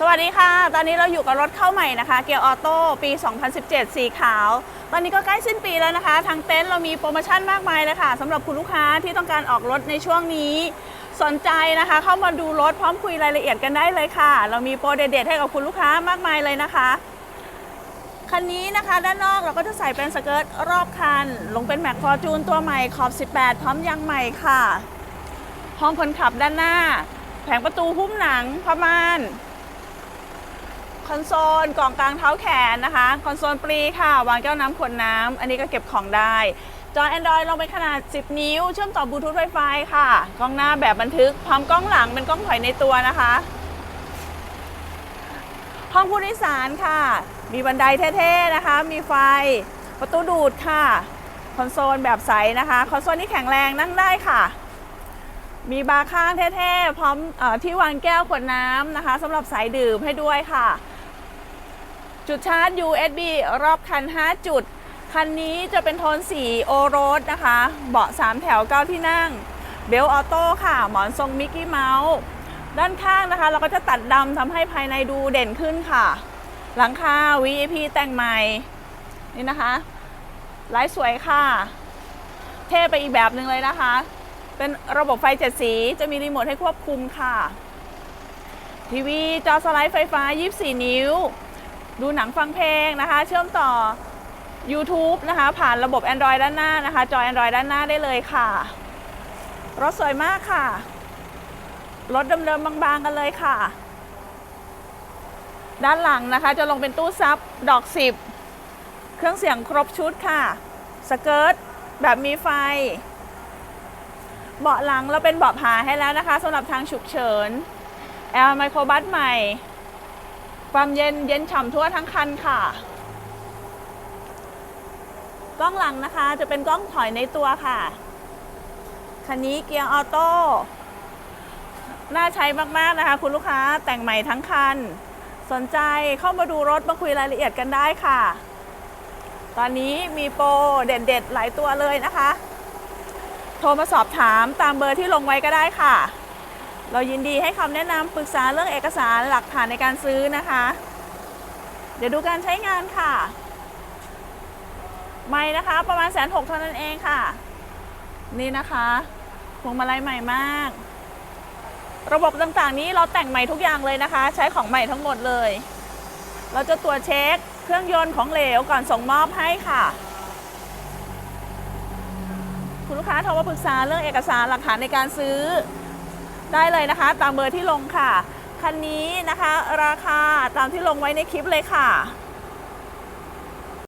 สวัสดีค่ะ ตอนนี้เราอยู่กับรถเข้าใหม่นะคะ เกียร์ออโต้ปี 2017 สีขาว ตอนนี้ก็ใกล้สิ้นปีแล้วนะคะ ทางเต็นท์เรามีโปรโมชั่นมากมายเลยค่ะสำหรับคุณลูกค้าที่ต้องการออกรถในช่วงนี้ สนใจนะคะ เข้ามาดูรถพร้อมคุยรายละเอียดกันได้เลยค่ะ เรามีโปรเด็ดๆให้กับคุณลูกค้ามากมายเลยนะคะคันนี้นะคะด้านนอกเราก็จะใส่เป็นสเกิร์ตรอบคัน ลงเป็นแม็กฟอร์จูนตัวใหม่ขอบ 18 พร้อมยางใหม่ค่ะ ห้องคนขับด้านหน้า แผงประตูหุ้มหนังผ้าม่าน คอนโซลกล่องกลางเท้าแขนนะคะ คอนโซลปรีค่ะ วางแก้วน้ำขวดน้ำอันนี้ก็เก็บของได้ จอ Android ลงเป็นขนาด 10 นิ้ว เชื่อมต่อบลูทูธไวไฟค่ะ กล้องหน้าแบบบันทึก พร้อมกล้องหลังเป็นกล้องถอยในตัวนะคะ ห้องผู้โดยสารค่ะ มีบันไดเท่ๆนะคะ มีไฟ ประตูดูดค่ะ คอนโซลแบบใสนะคะ คอนโซลนี่แข็งแรงนั่งได้ค่ะมีบาร์ข้างเท่ๆ พร้อมอที่วางแก้วขวดน้ำนะคะสำหรับสายดื่มให้ด้วยค่ะ จุดชาร์จ USB รอบคัน 5 จุด คันนี้จะเป็นโทนสีโอโรสนะคะ เบาะ 3 แถว 9 ที่นั่ง เบลออโต้ค่ะ หมอนทรงมิกกี้เมาส์ ด้านข้างนะคะ เราก็จะตัดดำทำให้ภายในดูเด่นขึ้นค่ะ หลังคา VIP แต่งใหม่ นี่นะคะลายสวยค่ะ เท่ไปอีกแบบหนึ่งเลยนะคะ เป็นระบบไฟเจ็ดสีจะมีรีโมทให้ควบคุมค่ะ ทีวีจอสไลด์ไฟฟ้า 24 นิ้ว ดูหนังฟังเพลงนะคะ เชื่อมต่อ YouTube นะคะ ผ่านระบบ Android ด้านหน้านะคะ จอ Android ด้านหน้าได้เลยค่ะ รถสวยมากค่ะ รถเดิมๆบางๆกันเลยค่ะ ด้านหลังนะคะ จะลงเป็นตู้ซับดอก 10 เครื่องเสียงครบชุดค่ะ สเกิร์ตแบบมีไฟ เบาะหลังเราเป็นเบาะผาให้แล้วนะคะสำหรับทางฉุกเฉินแอร์ไมโครบัสใหม่ ความเย็นเย็นฉ่ำทั่วทั้งคันค่ะ กล้องหลังนะคะจะเป็นกล้องถอยในตัวค่ะ คันนี้เกียร์ออโต้น่าใช้มากๆนะคะ คุณลูกค้าแต่งใหม่ทั้งคัน สนใจเข้ามาดูรถมาคุยรายละเอียดกันได้ค่ะ ตอนนี้มีโปรเด็ดๆหลายตัวเลยนะคะ โทรมาสอบถามตามเบอร์ที่ลงไว้ก็ได้ค่ะ เรายินดีให้คำแนะนำปรึกษาเรื่องเอกสารหลักฐานในการซื้อนะคะ เดี๋ยวดูการใช้งานค่ะ ไม่นะคะประมาณแสนหกเท่านั้นเองค่ะ นี่นะคะพวงมาลัยใหม่มาก ระบบต่างๆนี้เราแต่งใหม่ทุกอย่างเลยนะคะ ใช้ของใหม่ทั้งหมดเลย เราจะตรวจเช็คเครื่องยนต์ของเหลวก่อนส่งมอบให้ค่ะ คุณลูกค้าโทรมาปรึกษาเรื่องเอกสารหลักฐานในการซื้อ ได้เลยนะคะ ตามเบอร์ที่ลงค่ะ คันนี้นะคะ ราคาตามที่ลงไว้ในคลิปเลยค่ะ